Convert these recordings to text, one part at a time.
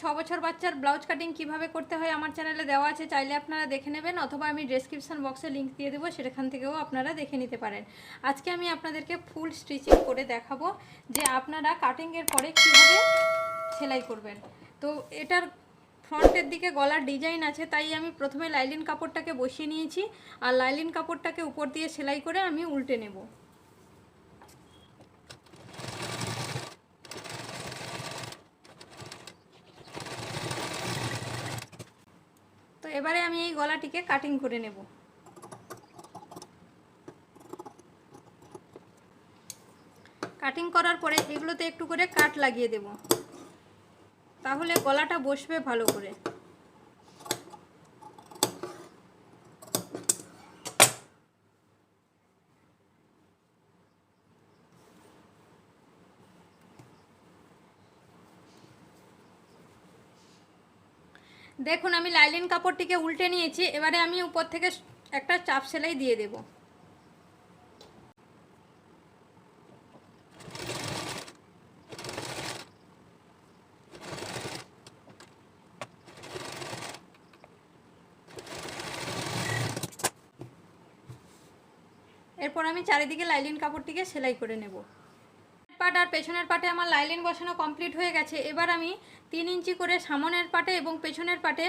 ছ বছর বাচ্চার ব্লাউজ কাটিং কীভাবে করতে হয় আমার চ্যানেলে দেওয়া আছে, চাইলে আপনারা দেখে নেবেন অথবা আমি ডেসক্রিপশন বক্সে লিংক দিয়ে দেবো, সেখান থেকেও আপনারা দেখে নিতে পারেন। আজকে আমি আপনাদেরকে ফুল স্টিচিং করে দেখাবো যে আপনারা কাটিংয়ের পরে কীভাবে সেলাই করবেন। তো এটার ফ্রন্টের দিকে গলার ডিজাইন আছে, তাই আমি প্রথমে লাইলিন কাপড়টাকে বসিয়ে নিয়েছি, আর লাইলিন কাপড়টাকে উপর দিয়ে সেলাই করে আমি উল্টে নেব। এবারে আমি এই গলাটিকে কাটিং করে নেব। কাটিং করার পরে এগুলোতে একটু করে কাট লাগিয়ে দেব। তাহলে গলাটা বসবে ভালো করে। দেখুন, আমি লাইলিন কাপড়টিকে উল্টে নিয়েছি, এবারে আমি উপর থেকে একটা চাপ সেলাই দিয়ে দেব। এরপর আমি চারিদিকে লাইলিন কাপড়টিকে সেলাই করে নেব। পাট আর পেছনের পাটে আমার লাইলিন বসানো কমপ্লিট হয়ে গেছে। এবার আমি তিন ইঞ্চি করে সামনের পাটে এবং পেছনের পাটে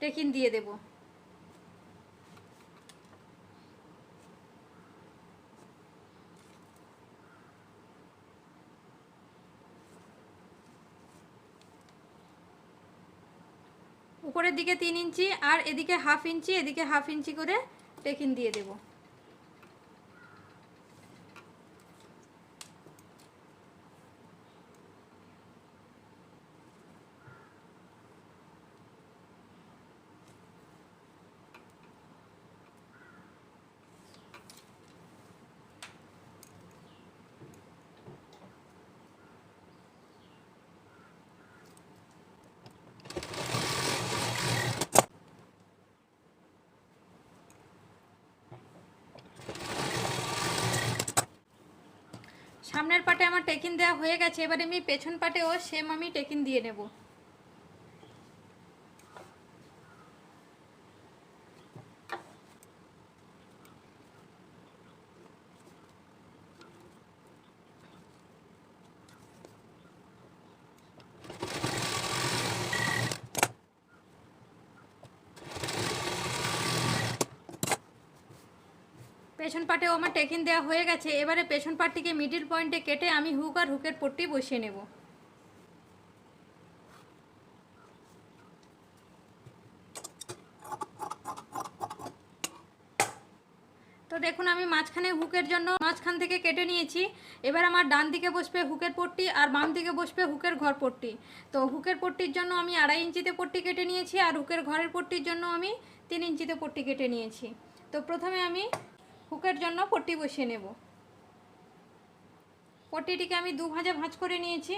টেকিন দিয়ে দেব। উপরের দিকে তিন ইঞ্চি আর এদিকে হাফ ইঞ্চি, এদিকে হাফ ইঞ্চি করে টেকিন দিয়ে দেবো। সামনের পাটে আমার টেকিন দেওয়া হয়ে গেছে, এবারে আমি পেছন পাটেও সেম আমি টেকিন দিয়ে নেব। পেছন পাটেও আমার টেকিন দেওয়া হয়ে গেছে, এবারে পেছন পাটটিকে মিডিল পয়েন্টে কেটে আমি হুক আর হুকের পট্টি বসিয়ে নেব। তো দেখুন, আমি মাঝখানে হুকের জন্য মাঝখান থেকে কেটে নিয়েছি, এবার আমার ডান দিকে বসবে হুকের পট্টি আর বাম দিকে বসবে হুকের ঘর পট্টি। তো হুকের পট্টির জন্য আমি আড়াই ইঞ্চিতে পট্টি কেটে নিয়েছি আর হুকের ঘরের পট্টির জন্য আমি তিন ইঞ্চিতে পট্টি কেটে নিয়েছি। তো প্রথমে আমি হুকের জন্য পট্টি বসিয়ে নেব। পট্টিটিকে আমি দু ভাঁজে ভাঁজ করে নিয়েছি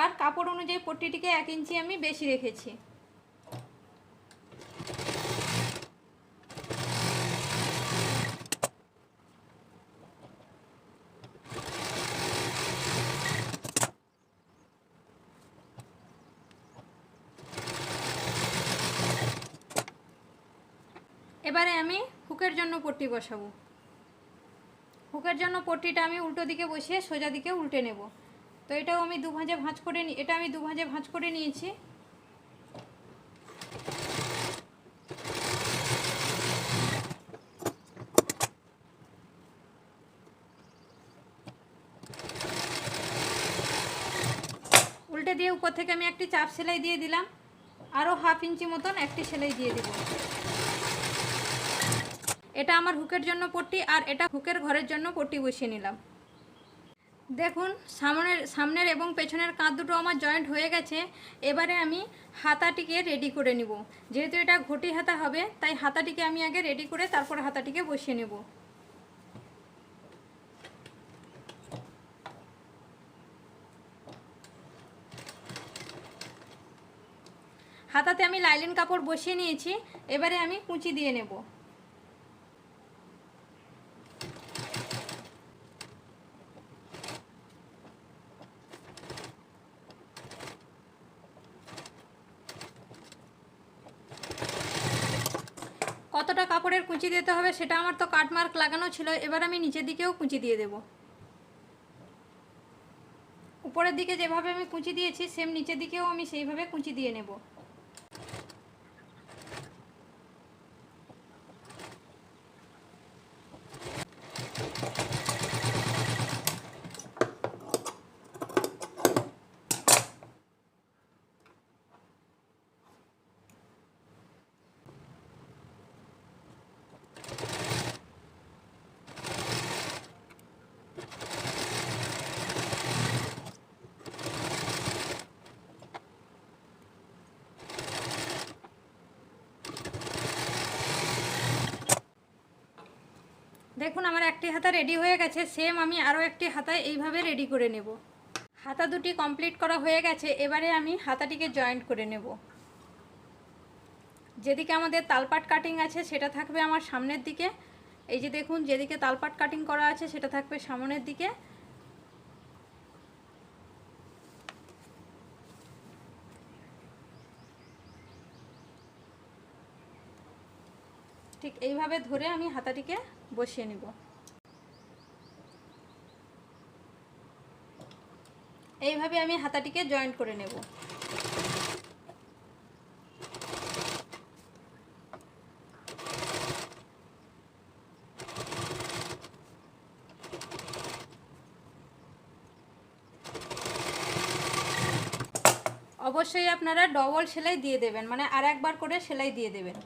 আর কাপড় অনুযায়ী পট্টিটিকে এক ইঞ্চি আমি বেশি রেখেছি। এবারে আমি হুকের জন্য পট্টি বসাবো। হুকের জন্য পট্টিটা আমি উল্টো দিকে বসিয়ে সোজা দিকে উল্টে নেব। তো এটাও আমি দু ভাঁজে ভাঁজ করে এটা আমি দু ভাঁজে ভাঁজ করে নিয়েছি। উল্টে দিয়ে উপর থেকে আমি একটি চাপ সেলাই দিয়ে দিলাম। আরও হাফ ইঞ্চি মতন একটি সেলাই দিয়ে দেবো। এটা আমার হুকের জন্য পট্টি আর এটা হুকের ঘরের জন্য পট্টি বসিয়ে নিলাম। দেখুন, সামনের সামনের এবং পেছনের কাঁধ দুটো আমার জয়েন্ট হয়ে গেছে। এবারে আমি হাতাটিকে রেডি করে নিব। যেহেতু এটা ঘটি হাতা হবে, তাই হাতাটিকে আমি আগে রেডি করে তারপর হাতাটিকে বসিয়ে নেব। হাতাতে আমি লাইলিন কাপড় বসিয়ে নিয়েছি। এবারে আমি কুচি দিয়ে নেব। কতটা কাপড়ের কুঁচি দিতে হবে সেটা আমার তো কাটমার্ক লাগানো ছিল, এবার আমি নিচের দিকেও কুঁচি দিয়ে দেব। উপরের দিকে যেভাবে আমি কুঁচি দিয়েছি সেম নিচের দিকেও আমি সেইভাবে কুঁচি দিয়ে নেব। দেখুন, আমার একটি হাতা রেডি হয়ে গেছে সেম আমি আরও একটি হাতায় এইভাবে রেডি করে নেব। হাতা দুটি কমপ্লিট করা হয়ে গেছে, এবারে আমি হাতাটিকে জয়েন্ট করে নেব। যেদিকে আমাদের তালপাট কাটিং আছে, সেটা থাকবে আমার সামনের দিকে। এই যে দেখুন, যেদিকে তালপাট কাটিং করা আছে, সেটা থাকবে সামনের দিকে। ঠিক এইভাবে ধরে আমি হাতাটিকে বসিয়ে নিব। এইভাবে আমি হাতাটিকে জয়েন্ট করে নেব। অবশ্যই আপনারা ডবল সেলাই দিয়ে দেবেন মানে আর একবার করে সেলাই দিয়ে দেবেন।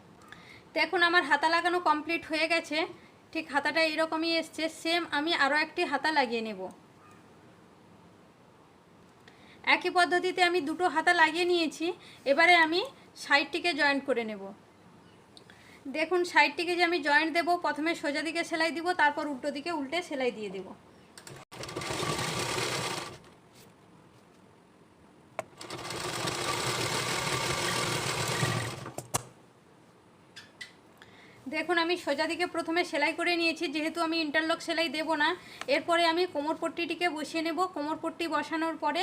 দেখুন আমার হাতা লাগানো কমপ্লিট হয়ে গেছে। ঠিক হাতাটা এরকমই এসছে সেম আমি আরও একটি হাতা লাগিয়ে নেব। একই পদ্ধতিতে আমি দুটো হাতা লাগিয়ে নিয়েছি, এবারে আমি সাইডটিকে জয়েন্ট করে নেব। দেখুন, সাইডটিকে যে আমি জয়েন্ট দেব, প্রথমে সোজা দিকে সেলাই দিব, তারপর উল্টো দিকে উল্টে সেলাই দিয়ে দেব। দেখুন, আমি সোজা দিকে প্রথমে সেলাই করে নিয়েছি। যেহেতু আমি ইন্টারলক সেলাই দেব না, এরপরে আমি কোমর পট্টিটিকে বসিয়ে নেব। কোমর পট্টি বসানোর পরে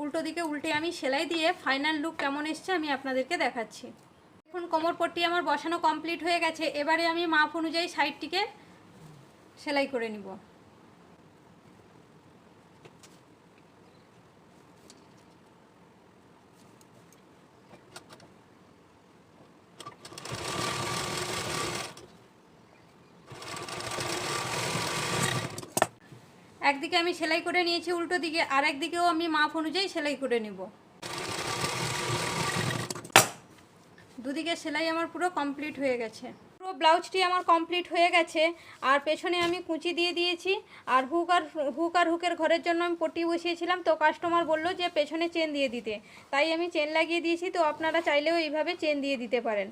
উল্টো দিকে উল্টে আমি সেলাই দিয়ে ফাইনাল লুক কেমন এসছে আমি আপনাদেরকে দেখাচ্ছি। দেখুন, কোমর পট্টি আমার বসানো কমপ্লিট হয়ে গেছে। এবারে আমি মাপ অনুযায়ী সাইডটিকে সেলাই করে নিব। একদিকে আমি সেলাই করে নিয়েছি উল্টো দিকে, আর একদিকেও আমি মাপ অনুযায়ী সেলাই করে নেব। দুদিকে সেলাই আমার পুরো কমপ্লিট হয়ে গেছে। পুরো ব্লাউজটি আমার কমপ্লিট হয়ে গেছে, আর পেছনে আমি কুচি দিয়ে দিয়েছি, আর হুক আর হুক আর হুকের ঘরের জন্য আমি পট্টি বসিয়েছিলাম, তো কাস্টমার বলল যে পেছনে চেন দিয়ে দিতে। তাই আমি চেন লাগিয়ে দিয়েছি, তো আপনারা চাইলেও এইভাবে চেন দিয়ে দিতে পারেন।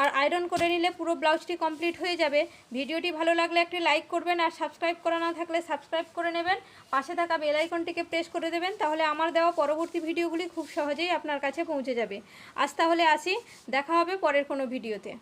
আর আয়রন করে নিলে পুরো ব্লাউজটি কমপ্লিট হয়ে যাবে। ভিডিওটি ভালো লাগলে একটি লাইক করবেন আর সাবস্ক্রাইব করা না থাকলে সাবস্ক্রাইব করে নেবেন। পাশে থাকা বেল আইকনটিকে প্রেস করে দেবেন, তাহলে আমার দেওয়া পরবর্তী ভিডিওগুলি খুব সহজেই আপনার কাছে পৌঁছে যাবে। আজ তাহলে আসি, দেখা হবে পরের কোনো ভিডিওতে।